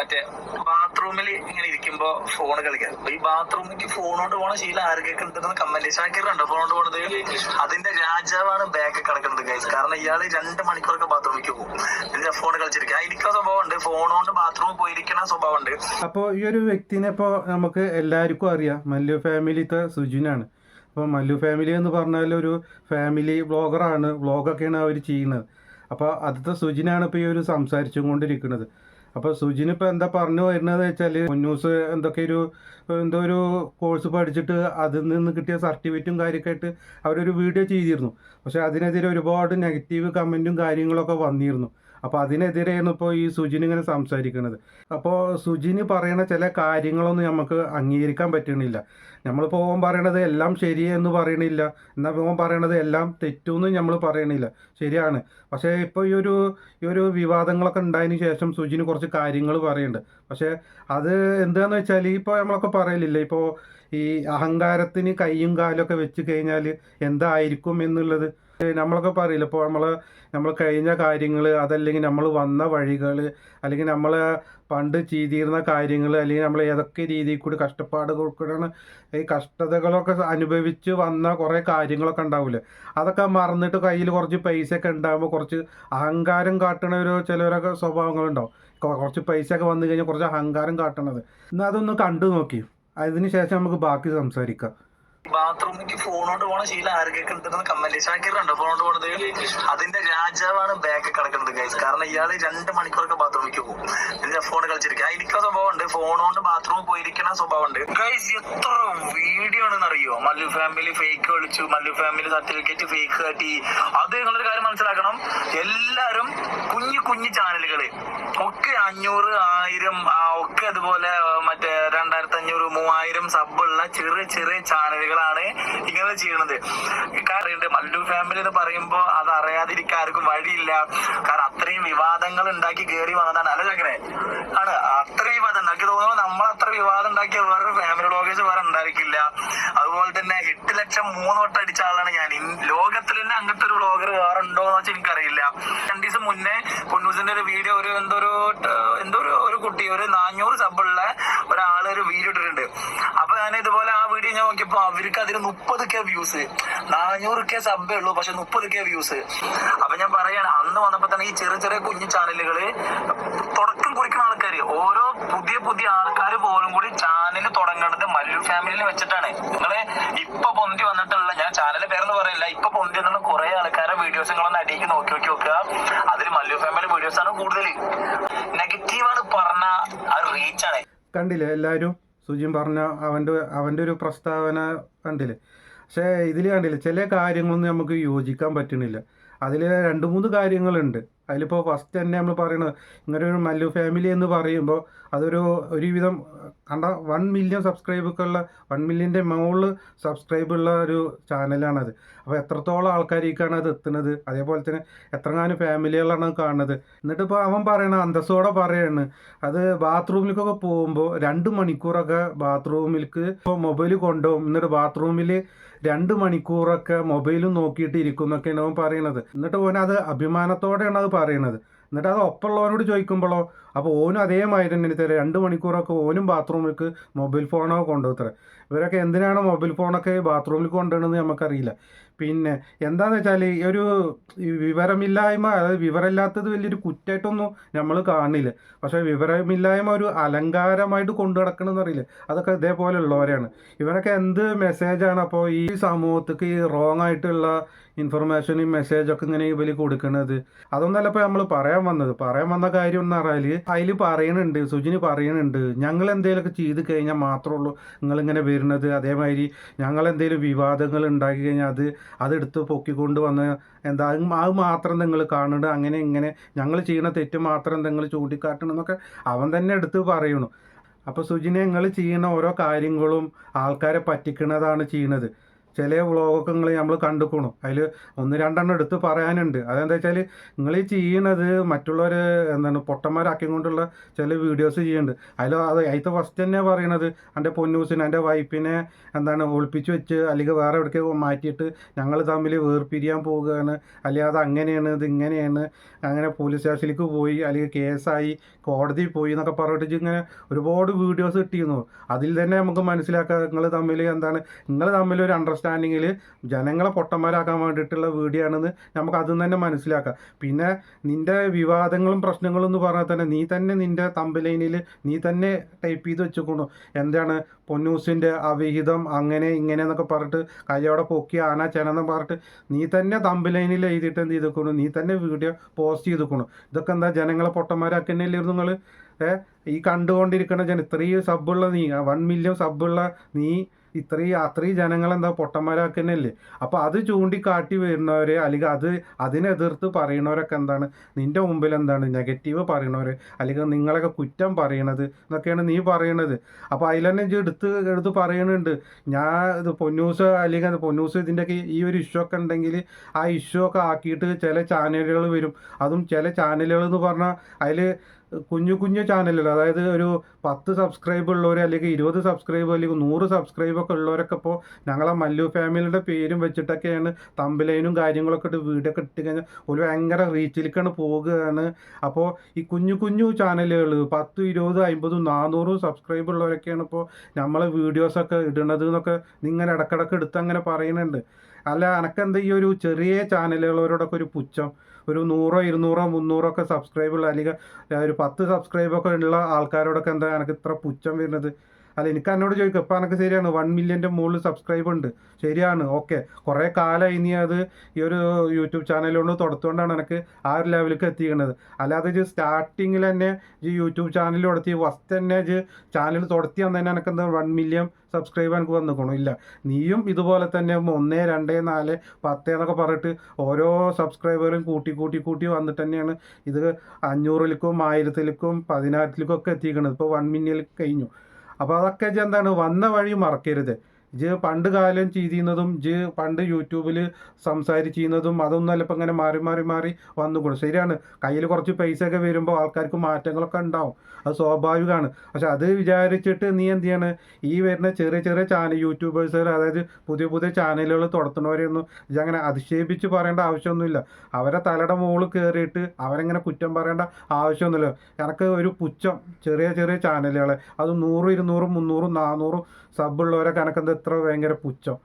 മറ്റേ ബാത്റൂമിൽ ഇങ്ങനെ ഇരിക്കുമ്പോ ഫോൺ കളിക്കാം അപ്പൊ ഈ ബാത്റൂമിലേക്ക് ഫോൺ കൊണ്ട് പോണ ശീലം ആർക്കൊക്കെ ഉണ്ടെന്ന് കമന്റ് ഷാക്കിറുണ്ടോ ഫോൺ കൊണ്ട് പോണത് അതിന്റെ രാജാവാണ് ബാക്ക് കിടക്കുന്നത് ഗൈസ് കാരണം ഇയാൾ രണ്ട് മണിക്കൂറൊക്കെ ബാത്റൂമിലേക്ക് പോകും. എന്നിട്ട് ഫോൺ കളിച്ചിരിക്കുക എനിക്ക് സ്വഭാവം ഉണ്ട് ഫോൺ കൊണ്ട് ബാത്റൂമിൽ പോയിരിക്കണ സ്വഭാവം ഉണ്ട് അപ്പോൾ ഈ ഒരു വ്യക്തിനെ ഇപ്പോ നമുക്ക് എല്ലാവർക്കും അറിയാം. മല്ലു ഫാമിലിത്തെ സുജിനാണ്. അപ്പോൾ മല്ലു ഫാമിലി എന്ന് പറഞ്ഞാൽ ഒരു ഫാമിലി വ്ളോഗറാണ് വ്ളോഗൊക്കെയാണ് അവർ ചെയ്യുന്നത്. അപ്പോൾ അടുത്ത സുജിനാണ് ഇപ്പോൾ ഈ ഒരു സംസാരിച്ചും കൊണ്ടിരിക്കുന്നത്. അപ്പോൾ സുജിൻ ഇപ്പോൾ എന്താ പറഞ്ഞു വരുന്നത് വെച്ചാൽ മുന്നൂസ് എന്തൊക്കെ ഒരു എന്തോ ഒരു കോഴ്സ് പഠിച്ചിട്ട് അതിൽ നിന്ന് കിട്ടിയ സർട്ടിഫിക്കറ്റും കാര്യമൊക്കെയായിട്ട് അവരൊരു വീഡിയോ ചെയ്തിരുന്നു. പക്ഷേ അതിനെതിരെ ഒരുപാട് നെഗറ്റീവ് കമന്റും കാര്യങ്ങളൊക്കെ വന്നിരുന്നു. അപ്പോൾ അതിനെതിരെയാണ് ഇപ്പോൾ ഈ സുജിൻ ഇങ്ങനെ സംസാരിക്കുന്നത്. അപ്പോൾ സുജിന് പറയുന്ന ചില കാര്യങ്ങളൊന്നും നമുക്ക് അംഗീകരിക്കാൻ പറ്റണില്ല. നമ്മളിപ്പോൾ ഓൻ പറയണത് എല്ലാം ശരിയെന്ന് പറയണില്ല. എന്നാൽ ഓൻ പറയണത് എല്ലാം തെറ്റൂന്ന് നമ്മൾ പറയണില്ല. ശരിയാണ്. പക്ഷേ ഇപ്പോൾ ഈ ഒരു ഈ ഒരു വിവാദങ്ങളൊക്കെ ഉണ്ടായതിന് ശേഷം സുജിന് കുറച്ച് കാര്യങ്ങൾ പറയുന്നുണ്ട് പക്ഷേ അത് എന്താണെന്ന് വെച്ചാൽ ഇപ്പോൾ നമ്മളൊക്കെ പറയലില്ല ഇപ്പോൾ ഈ അഹങ്കാരത്തിന് കൈയും കാലൊക്കെ വെച്ച് കഴിഞ്ഞാൽ എന്തായിരിക്കും എന്നുള്ളത്? നമ്മളൊക്കെ പറയില്ല ഇപ്പോൾ നമ്മൾ നമ്മൾ കഴിഞ്ഞ കാര്യങ്ങൾ അതല്ലെങ്കിൽ നമ്മൾ വന്ന വഴികൾ അല്ലെങ്കിൽ നമ്മൾ പണ്ട് ചെയ്തിരുന്ന കാര്യങ്ങൾ അല്ലെങ്കിൽ നമ്മൾ ഏതൊക്കെ രീതിയിൽ കൂടി കഷ്ടപ്പാട് കൊടുക്കണം ഈ കഷ്ടതകളൊക്കെ അനുഭവിച്ച് വന്ന കുറേ കാര്യങ്ങളൊക്കെ ഉണ്ടാവില്ലേ അതൊക്കെ മറന്നിട്ട് കയ്യിൽ കുറച്ച് പൈസയൊക്കെ ഉണ്ടാകുമ്പോൾ കുറച്ച് അഹങ്കാരം കാട്ടണ ഒരു ചിലവരൊക്കെ സ്വഭാവങ്ങളുണ്ടാവും. കുറച്ച് കുറച്ച് പൈസയൊക്കെ വന്നു കഴിഞ്ഞാൽ കുറച്ച് അഹങ്കാരം കാട്ടണത്. എന്നാൽ അതൊന്ന് കണ്ടു നോക്കി. അതിന് ശേഷം നമുക്ക് ബാക്കി സംസാരിക്കാം. ബാത്റൂമിലേക്ക് ഫോൺ കൊണ്ട് പോണ ശീലം ആർക്കൊക്കെ ഉണ്ടെന്ന് കമന്റ് ഷാക്കിറുണ്ടോ ഫോൺ കൊണ്ട് പോണത്? അതിന്റെ രാജാവാണ് ബാക്ക് കിടക്കുന്നത്. ഗൈസ് കാരണം ഇയാൾ രണ്ട് മണിക്കൂറൊക്കെ ബാത്റൂമിലേക്ക് പോകും. എന്നിട്ട് ഫോൺ കളിച്ചിരിക്കുക എനിക്ക് സ്വഭാവം ഉണ്ട് ഫോൺ കൊണ്ട് ബാത്റൂമിൽ പോയിരിക്കണ സ്വഭാവം ഉണ്ട് ഗൈസ് എത്ര വീഡിയോ ആണെന്ന് അറിയോ? മല്ലു ഫാമിലി ഫേക്ക് കളിച്ചു മല്ലു ഫാമിലി സർട്ടിഫിക്കറ്റ് ഫേക്ക് കാട്ടി. അത് നിങ്ങളൊരു കാര്യം മനസ്സിലാക്കണം. എല്ലാരും കുഞ്ഞു കുഞ്ഞു ചാനലുകൾ ഒക്കെ അഞ്ഞൂറ് ആയിരം ഒക്കെ അതുപോലെ മറ്റേ രണ്ടായിരത്തി അഞ്ഞൂറ് മൂവായിരം സബുള്ള ചെറിയ ചെറിയ ചാനലുകളാണ് ഇങ്ങനെ ചെയ്യണത്. കാരണം മല്ലു ഫാമിലി എന്ന് പറയുമ്പോ അത് അറിയാതിരിക്കാൻ ആർക്കും വഴിയില്ല. കാരണം അത്രയും വിവാദങ്ങൾ ഉണ്ടാക്കി കയറി വന്നതാണ്. അല്ല ചക്കനെ ആണ് അത്രയും വിവാദം എനിക്ക് തോന്നുന്നു നമ്മൾ അത്ര വിവാദം ഉണ്ടാക്കിയ വേറൊരു ഫാമിലി ബ്ലോഗേഴ്സ് വേറെ ഉണ്ടായിരിക്കില്ല. അതുപോലെ തന്നെ എട്ട് ലക്ഷം മൂന്ന് വട്ടം അടിച്ച ആളാണ് ഞാൻ. ലോകത്തിൽ തന്നെ അങ്ങനത്തെ ഒരു ബ്ലോഗർ വേറെ ഉണ്ടോ എന്ന് വെച്ചാൽ എനിക്കറിയില്ല. രണ്ടു ദിവസം മുന്നേ പൊന്നൂസിന്റെ ഒരു വീഡിയോ ഒരു എന്തോ ഒരു എന്തോ ഒരു ഒരു കുട്ടി ഒരു നാനൂറ് സബുള്ള ഒരാൾ ഒരു വീഡിയോ ഇട്ടിട്ടുണ്ട്. അപ്പൊ ഞാൻ ഇതുപോലെ ആ വീഡിയോ ഞാൻ നോക്കിയപ്പോ അവർക്ക് അതിന് മുപ്പത് കെ വ്യൂസ് നാനൂറ് കെ സബേ ഉള്ളൂ പക്ഷെ മുപ്പത് കെ വ്യൂസ് അപ്പൊ ഞാൻ പറയാണ് അന്ന് വന്നപ്പോ തന്നെ ചെറിയ ചെറിയ കുഞ്ഞു ചാനലുകൾ തുടക്കം കുറിക്കുന്ന ആൾക്കാര്. ഓരോ പുതിയ പുതിയ ആൾക്കാർ പോലും കൂടി ചാനൽ തുടങ്ങേണ്ടത് മല്ലു ഫാമിലിയിൽ വെച്ചിട്ടാണ്. നിങ്ങൾ ഇപ്പൊ പൊന്തി വന്നിട്ടുള്ള ഞാൻ ചാനലിന്റെ പേരെന്ന് പറയില്ല. ഇപ്പൊ പൊന്തി വന്നിട്ടുള്ള കുറെ ആൾക്കാരെ വീഡിയോസ് നിങ്ങളൊന്ന് അടിയിക്ക് നോക്കി നോക്കി നോക്കുക. അതിൽ മല്ലു ഫാമിലി വീഡിയോസ് ആണ് കൂടുതൽ. നെഗറ്റീവാണ് പറഞ്ഞ ആ റീച്ചാണ് കണ്ടില്ലേ? എല്ലാരും സുജിൻ പറഞ്ഞ അവന്റെ അവന്റെ ഒരു പ്രസ്താവന കണ്ടില്ലേ? പക്ഷേ ഇതിൽ കണ്ടില്ലേ? ചില കാര്യങ്ങളൊന്നും നമുക്ക് യോജിക്കാൻ പറ്റണില്ല. അതിൽ രണ്ട് മൂന്ന് കാര്യങ്ങളുണ്ട്. അതിലിപ്പോൾ ഫസ്റ്റ് തന്നെ നമ്മൾ പറയണത് ഇങ്ങനെ ഒരു മല്ലു ഫാമിലി എന്ന് പറയുമ്പോൾ അതൊരു ഒരുവിധം കണ്ട വൺ മില്യൺ സബ്സ്ക്രൈബൊക്കെ ഉള്ള വൺ മില്യന്റെ മുകളിൽ സബ്സ്ക്രൈബ് ഉള്ള ഒരു ചാനലാണത് അപ്പോൾ എത്രത്തോളം ആൾക്കാരേക്കാണ് അത് എത്തുന്നത്? അതേപോലെ തന്നെ എത്രങ്ങാനും ഫാമിലികളാണ് കാണുന്നത്? എന്നിട്ട് ഇപ്പോൾ അവൻ പറയണ അന്തസ്സോടെ പറയാണ് അത് ബാത്റൂമിലേക്കൊക്കെ പോകുമ്പോൾ രണ്ട് മണിക്കൂറൊക്കെ ബാത്റൂമിലേക്ക് ഇപ്പോൾ മൊബൈൽ കൊണ്ടുപോകും. എന്നിട്ട് ബാത്റൂമിൽ രണ്ട് മണിക്കൂറൊക്കെ മൊബൈലും നോക്കിയിട്ട് ഇരിക്കും എന്നൊക്കെയാണ് അവൻ പറയണത്. എന്നിട്ട് ഓനത് അഭിമാനത്തോടെയാണ് അത് പറയണത്. എന്നിട്ട് അത് ഒപ്പമുള്ളവനോട് ചോദിക്കുമ്പോഴോ അപ്പോൾ ഓനും അതേമാതിരി തന്നെ തരാം രണ്ട് മണിക്കൂറൊക്കെ ഓനും ബാത്റൂമിലേക്ക് മൊബൈൽ ഫോണോ കൊണ്ടുപോകത്തറ ഇവരൊക്കെ എന്തിനാണ് മൊബൈൽ ഫോണൊക്കെ ബാത്റൂമിൽ കൊണ്ടുവരുന്നത് നമുക്കറിയില്ല. പിന്നെ എന്താന്ന് വെച്ചാൽ ഒരു വിവരമില്ലായ്മ അതായത് വിവരമില്ലാത്തത് വലിയൊരു കുറ്റമായിട്ടൊന്നും നമ്മൾ കാണില്ല. പക്ഷേ വിവരമില്ലായ്മ ഒരു അലങ്കാരമായിട്ട് കൊണ്ടു നടക്കണം എന്നറിയില്ല അതൊക്കെ ഇതേപോലെ ഉള്ളവരാണ് ഇവരൊക്കെ എന്ത് മെസ്സേജാണ് അപ്പോൾ ഈ സമൂഹത്തേക്ക് ഈ റോങ് ആയിട്ടുള്ള ഇൻഫർമേഷനും മെസ്സേജൊക്കെ ഇങ്ങനെ ഇവർ കൊടുക്കുന്നത് അതൊന്നല്ല ഇപ്പോൾ നമ്മൾ പറയാൻ വന്നത്. പറയാൻ വന്ന കാര്യം എന്ന് പറഞ്ഞാൽ അതിൽ പറയണുണ്ട് സുജിന് പറയണുണ്ട്. ഞങ്ങൾ എന്തെങ്കിലുമൊക്കെ ചെയ്ത് കഴിഞ്ഞാൽ മാത്രമേ ഉള്ളൂ നിങ്ങളിങ്ങനെ വരുന്നത്. അതേമാതിരി ഞങ്ങൾ എന്തെങ്കിലും വിവാദങ്ങൾ ഉണ്ടാക്കി കഴിഞ്ഞാൽ അത് അതെടുത്ത് പൊക്കിക്കൊണ്ട് വന്ന് എന്താ അത് മാത്രം നിങ്ങൾ കാണുന്നത് അങ്ങനെ ഇങ്ങനെ ഞങ്ങൾ ചെയ്യുന്ന തെറ്റ് മാത്രം നിങ്ങൾ ചൂണ്ടിക്കാട്ടണം എന്നൊക്കെ അവൻ തന്നെ എടുത്ത് പറയണു. അപ്പോൾ സുജിനെ നിങ്ങൾ ചെയ്യുന്ന ഓരോ കാര്യങ്ങളും ആൾക്കാരെ പറ്റിക്കണതാണ് ചെയ്യണത്. ചില വ്ളോഗൊക്കെ നിങ്ങൾ നമ്മൾ കണ്ടുക്കണു. അതിൽ ഒന്ന് രണ്ടെണ്ണം എടുത്ത് പറയാനുണ്ട്. അതെന്താ വെച്ചാൽ നിങ്ങൾ ഈ ചെയ്യണത് മറ്റുള്ളവർ എന്താണ് പൊട്ടന്മാരാക്കി കൊണ്ടുള്ള ചില വീഡിയോസ് ചെയ്യുന്നുണ്ട് അതിൽ അത് അതിലത്തെ ഫസ്റ്റ് തന്നെ പറയണത് എന്റെ പൊന്നൂസിനെ എന്റെ വൈഫിനെ എന്താണ് ഒളിപ്പിച്ച് വെച്ച് അല്ലെങ്കിൽ വേറെ എവിടേക്ക് മാറ്റിയിട്ട് ഞങ്ങൾ തമ്മിൽ വേർപിരിയാൻ പോവുകയാണ് അല്ലെങ്കിൽ അത് അങ്ങനെയാണ് ഇത് ഇങ്ങനെയാണ്. അങ്ങനെ പോലീസ് സ്റ്റേഷനിലേക്ക് പോയി അല്ലെങ്കിൽ കേസായി കോടതി പോയി എന്നൊക്കെ പറഞ്ഞിട്ട് ഇങ്ങനെ ഒരുപാട് വീഡിയോസ് കിട്ടിയിരുന്നു. അതിൽ തന്നെ നമുക്ക് മനസ്സിലാക്കാം നിങ്ങൾ തമ്മിൽ എന്താണ് നിങ്ങൾ തമ്മിൽ ഒരു അണ്ടർസ്റ്റാൻഡിങ്ങിൽ ജനങ്ങളെ പൊട്ടന്മാരാക്കാൻ വേണ്ടിയിട്ടുള്ള വീഡിയോ ആണെന്ന് നമുക്ക് അതും തന്നെ മനസ്സിലാക്കാം. പിന്നെ നിന്റെ വിവാദങ്ങളും പ്രശ്നങ്ങളും എന്ന് പറഞ്ഞാൽ തന്നെ നീ തന്നെ നിന്റെ തമ്പലൈനിൽ നീ തന്നെ ടൈപ്പ് ചെയ്ത് വെച്ചുകൊണ്ടു എന്താണ്? പൊന്നൂസിന്റെ അവിഹിതം അങ്ങനെ ഇങ്ങനെ എന്നൊക്കെ പറഞ്ഞിട്ട് കയ്യോടെ പൊക്കി ആന ചെനെന്ന് പറഞ്ഞിട്ട് നീ തന്നെ തമ്പലൈനിൽ എഴുതിയിട്ട് എന്ത് ചെയ്തേക്കണു നീ തന്നെ വീഡിയോ പോസ്റ്റ് ചെയ്തേക്കണു ഇതൊക്കെ എന്താ ജനങ്ങളെ പൊട്ടന്മാരാക്കുന്നില്ലേ നിങ്ങൾ ഈ കണ്ടുകൊണ്ടിരിക്കുന്ന ജന ഇത്രയും സബ്ബുള്ള നീ വൺ മില്യൺ സബ്ബുള്ള നീ ഇത്രയും അത്രയും ജനങ്ങളെന്താ പൊട്ടന്മാരാക്കുന്നല്ലേ? അപ്പോൾ അത് ചൂണ്ടിക്കാട്ടി വരുന്നവരെ അല്ലെങ്കിൽ അത് അതിനെതിർത്ത് പറയുന്നവരൊക്കെ എന്താണ്? നിന്റെ മുമ്പിൽ എന്താണ് നെഗറ്റീവ് പറയണവർ അല്ലെങ്കിൽ നിങ്ങളൊക്കെ കുറ്റം പറയണത് എന്നൊക്കെയാണ് നീ പറയണത്. അപ്പോൾ അതിൽ തന്നെ എടുത്ത് എടുത്ത് പറയണുണ്ട്. ഞാൻ ഇത് പൊന്നൂസ് അല്ലെങ്കിൽ പൊന്നൂസ് ഇതിന്റെയൊക്കെ ഈ ഒരു ഇഷ്യൂ ഒക്കെ ഉണ്ടെങ്കിൽ ആ ഇഷ്യൂ ഒക്കെ ആക്കിയിട്ട് ചില ചാനലുകൾ വരും. അതും ചില ചാനലുകൾ എന്ന് പറഞ്ഞാൽ അതിൽ കുഞ്ഞു കുഞ്ഞു ചാനലുകൾ അതായത് ഒരു പത്ത് സബ്സ്ക്രൈബ് ഉള്ളവർ അല്ലെങ്കിൽ ഇരുപത് സബ്സ്ക്രൈബ് അല്ലെങ്കിൽ നൂറ് സബ്സ്ക്രൈബ് ഒക്കെ ഉള്ളവരൊക്കെ ഇപ്പോൾ ഞങ്ങളെ മല്ലു ഫാമിലിയുടെ പേരും വെച്ചിട്ടൊക്കെയാണ് തമ്പലൈനും കാര്യങ്ങളൊക്കെ ഇട്ട് വീടൊക്കെ ഇട്ട് കഴിഞ്ഞാൽ ഒരു ഭയങ്കര റീച്ചിലേക്കാണ് പോകുകയാണ്. അപ്പോൾ ഈ കുഞ്ഞു കുഞ്ഞു ചാനലുകൾ പത്ത് ഇരുപത് അമ്പതും നാനൂറും സബ്സ്ക്രൈബ് ഉള്ളവരൊക്കെയാണ് ഇപ്പോൾ നമ്മളെ വീഡിയോസൊക്കെ ഇടണത് എന്നൊക്കെ നിങ്ങൾ ഇടക്കിടക്ക് എടുത്ത് അങ്ങനെ പറയുന്നുണ്ട് അല്ല എനക്കെന്താ ഈ ഒരു ചെറിയ ചാനലുകളോടൊക്കെ ഒരു പുച്ഛം? ഒരു നൂറോ ഇരുന്നൂറോ മുന്നൂറോ ഒക്കെ സബ്സ്ക്രൈബുള്ള അല്ലെങ്കിൽ ഒരു പത്ത് സബ്സ്ക്രൈബൊക്കെ ഉള്ള ആൾക്കാരോടൊക്കെ എന്താ എനിക്ക് ഇത്ര പുച്ഛം വരുന്നത്? അല്ല എനിക്ക് എന്നോട് ചോദിക്കും ഇപ്പം എനിക്ക് ശരിയാണ് വൺ മില്യന്റെ മുകളിൽ സബ്സ്ക്രൈബ് ഉണ്ട്. ശരിയാണ് ഓക്കെ കുറേ കാലമായി ഇനി അത് ഈ ഒരു യൂട്യൂബ് ചാനലുകൊണ്ട് തുടത്തുകൊണ്ടാണ് എനിക്ക് ആ ഒരു ലെവലിലേക്ക് എത്തിക്കുന്നത് അല്ലാതെ ഇത് സ്റ്റാർട്ടിങ്ങിൽ തന്നെ ഈ യൂട്യൂബ് ചാനൽ തുടത്തി ഫസ്റ്റ് തന്നെ ഇത് ചാനൽ തുടത്തി അന്ന് തന്നെ എനിക്ക് എന്താ വൺ മില്യൺ സബ്സ്ക്രൈബ് എനിക്ക് വന്നിക്കണോ? ഇല്ല. നീയും ഇതുപോലെ തന്നെ ഒന്ന് രണ്ട് നാല് പത്ത് എന്നൊക്കെ പറഞ്ഞിട്ട് ഓരോ സബ്സ്ക്രൈബറും കൂട്ടി കൂട്ടി കൂട്ടി വന്നിട്ട് തന്നെയാണ് ഇത് അഞ്ഞൂറിലേക്കും ആയിരത്തിലേക്കും പതിനായിരത്തിലേക്കും ഒക്കെ എത്തിക്കണത് ഇപ്പോൾ വൺ മില്യണിൽ കഴിഞ്ഞു. അപ്പോൾ അതൊക്കെ എന്താണ് വന്ന വഴി മറക്കരുത്. ഇജ് പണ്ട് കാലം ചെയ്തിരുന്നതും ജ് പണ്ട് യൂട്യൂബിൽ സംസാരിച്ചിരുന്നതും അതൊന്നുമല്ല ഇപ്പം ഇങ്ങനെ മാറി മാറി മാറി വന്നുകൂടും. ശരിയാണ്. കയ്യിൽ കുറച്ച് പൈസ ഒക്കെ വരുമ്പോൾ ആൾക്കാർക്ക് മാറ്റങ്ങളൊക്കെ ഉണ്ടാവും. അത് സ്വാഭാവികമാണ്. പക്ഷെ അത് വിചാരിച്ചിട്ട് നീ എന്ത് ചെയ്യാണ്? ഈ വരുന്ന ചെറിയ ചെറിയ ചാനൽ യൂട്യൂബേഴ്സുകൾ അതായത് പുതിയ പുതിയ ചാനലുകൾ തുടത്തുന്നവരെയൊന്നും അങ്ങനെ അധിക്ഷേപിച്ച് പറയേണ്ട ആവശ്യമൊന്നുമില്ല. അവരെ തലയുടെ മുകളിൽ കയറിയിട്ട് അവരെങ്ങനെ കുറ്റം പറയേണ്ട ആവശ്യമൊന്നുമില്ല. എനിക്ക് ഒരു പുച്ഛം. ചെറിയ ചെറിയ ചാനലുകളെ അത് നൂറും ഇരുന്നൂറും മുന്നൂറും നാനൂറും ഉള്ളവരെ എനക്കെന്താ ഇത്ര ഭയങ്കര പുച്ഛം.